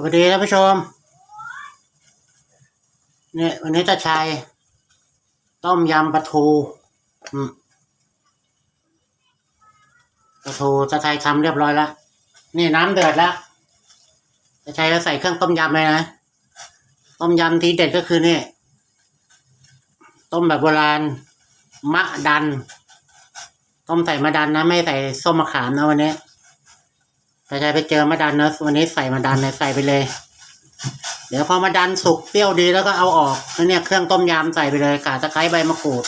สวัสดีท่านผู้ชมเนี่ยวันนี้จะใช้ต้มยำปลาทูปลาทูจะใช้ทำเรียบร้อยแล้วนี่น้ำเดือดแล้วจะช้แล้วใส่เครื่องต้มยำเลยนะ ต้มยำทีเด็ดก็คือนี่ต้มแบบโบราณ มะดัน ต้มใส่มะดันนะ ไม่ใส่ส้มมะขามนะวันนี้ ถ้าใครไปเจอมะดันนะวันนี้ใส่มะดันเลยใส่ไปเลย เดี๋ยวพอมะดันสุกเปรี้ยวดีแล้วก็เอาออกแล้วเนี่ยเครื่องต้มยำใส่ไปเลยข่าตะไคร้ใบมะกรูด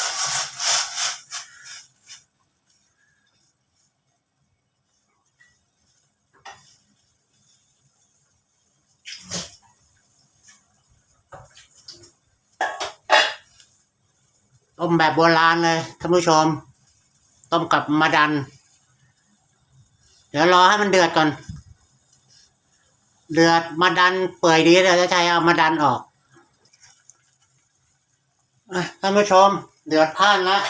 ต้มแบบโบราณเลยท่านผู้ชม ต้มกับมะดัน เดี๋ยวรอให้มันเดือดก่อน เดือดมาดันเปื่อยดีเดี๋ยวจะใช้เอามาดันออกท่านผู้ชม เดือดพ่านแล้ว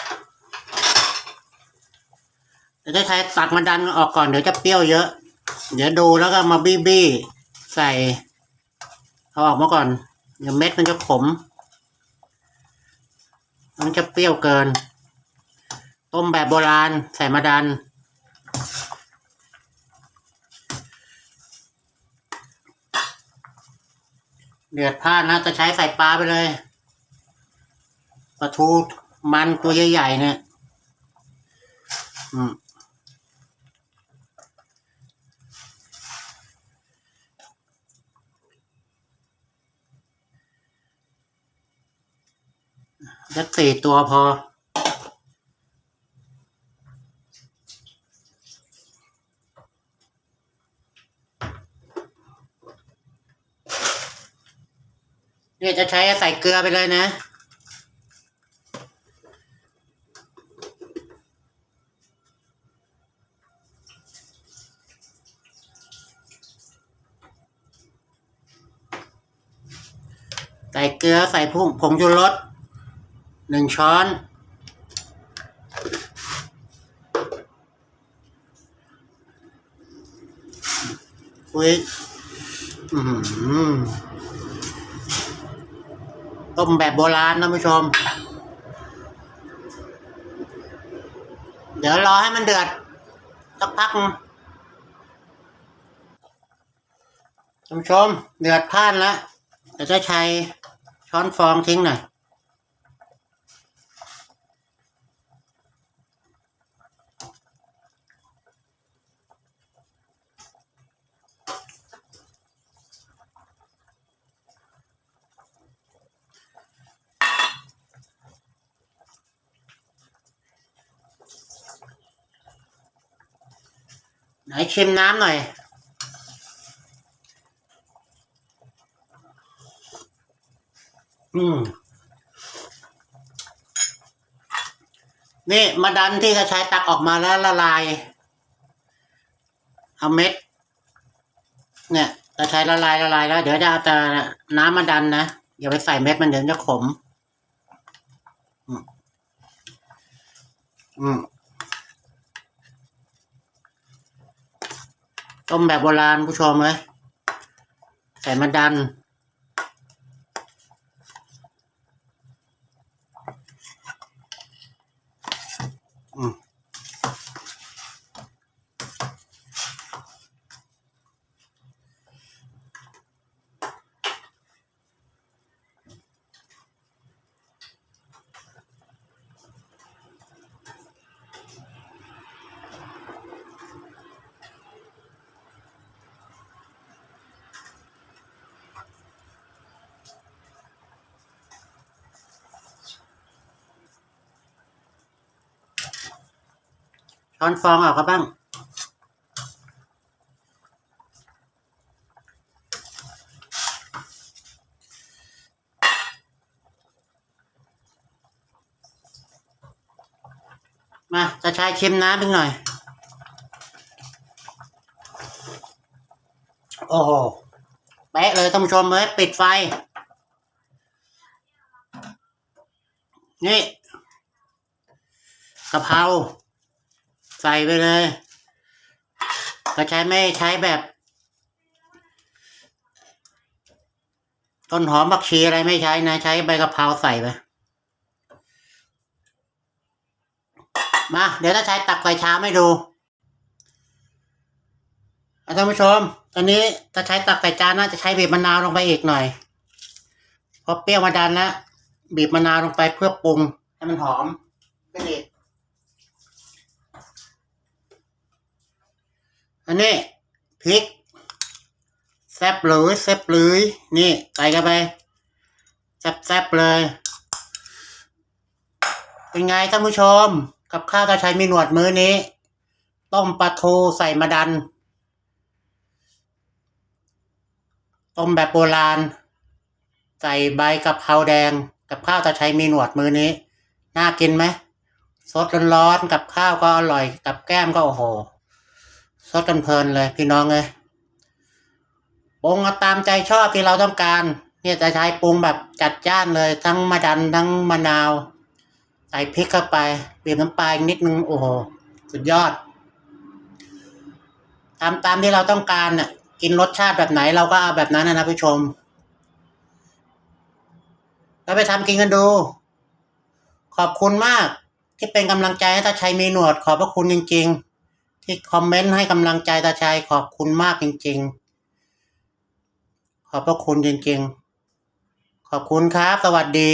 เดี๋ยวจะใช้ตักมาดันออกก่อนเดี๋ยวจะเปรี้ยวเยอะ เดี๋ยวดูแล้วก็มาบี้บี้ใส่เอาออกมาก่อนเดี๋ยวเม็ดมันจะขม มันจะเปรี้ยวเกิน ต้มแบบโบราณ ใส่มาดัน เดือดพล่านนะจะใช้ใส่ปลาไปเลยปลาทูมันตัวใหญ่ๆเนี่ยอืมสักสี่ตัวพอ เนี่ยจะใช้ใส่เกลือไปเลยนะใส่เกลือใส่ผงผงชูรสหนึ่งช้อน อุ้ยอือหือ ต้มแบบโบราณนะผู้ชม เดี๋ยวรอให้มันเดือดสักพักท่านผู้ชม เดือดพ่านแล้วเดี๋ยวจะใช้ช้อนฟองทิ้งหน่อย ไหนชิมน้ำหน่อย อืม นี่มาดันที่เขาใช้ตักออกมาแล้วละลาย เอาเม็ด เนี่ยจะใช้ละลายละลายแล้ว เดี๋ยวจะเอาแต่น้ำมาดันนะอย่าไปใส่เม็ดมันเดี๋ยวจะขม อืม อืม ต้มแบบโบราณผู้ชมเลยใส่มาดัน ช้อนฟองออกก็บ้าง มาจะใช้ชิมน้ำอีกหน่อย โอ้โหเป๊ะเลยท่านผู้ชมเลยปิดไฟ นี่กะเพรา ใส่ไปเลยก็ใช้ไม่ใช้แบบต้นหอมผักชีอะไรไม่ใช้นะ ใช้ใบกะเพราใส่ไปมา เดี๋ยวถ้าใช้ตักใส่ชามให้ดูท่านผู้ชม ตอนนี้ถ้าใช้ตักใส่จานนะจะใช้บีบมะนาวลงไปอีกหน่อยเพราะเปรี้ยวมาดันแล้วบีบมะนาวลงไปเพื่อปรุงให้มันหอมขึ้นอีก อันนี้พริกแซบหรือแซบหรือนี่ใส่กันไปแซบแซบเลย เป็นไงท่านผู้ชม กับข้าวตาชัยมีหนวดมื้อนี้ ต้มปลาทูใส่มะดัน ต้มแบบโบราณ ใส่ใบกะเพราแดง กับข้าวตาชัยมีหนวดมื้อนี้ น่ากินไหมสดร้อนๆกับข้าวก็อร่อย กับแก้มก็โอ้โห สดกันเพลินเลยพี่น้องเลยปรุงตามใจชอบที่เราต้องการ เนี่ยจะใช้ปรุงแบบจัดจ้านเลยทั้งมะดันทั้งมะนาว ใส่พริกเข้าไปเบีบน้ำปลาอีกนิดนึงโอ้โหสุดยอดทำตามที่เราต้องการน่ะกินรสชาติแบบไหนเราก็เอาแบบนั้นนะนะผู้ชม แล้วไปทำกินกันดู ขอบคุณมากที่เป็นกำลังใจให้ตาชัยมีหนวด ขอบพระคุณจริง ๆ ที่คอมเมนต์ให้กำลังใจตาชัยขอบคุณมากจริง ๆ ขอบพระคุณจริง ๆ ขอบคุณครับ สวัสดี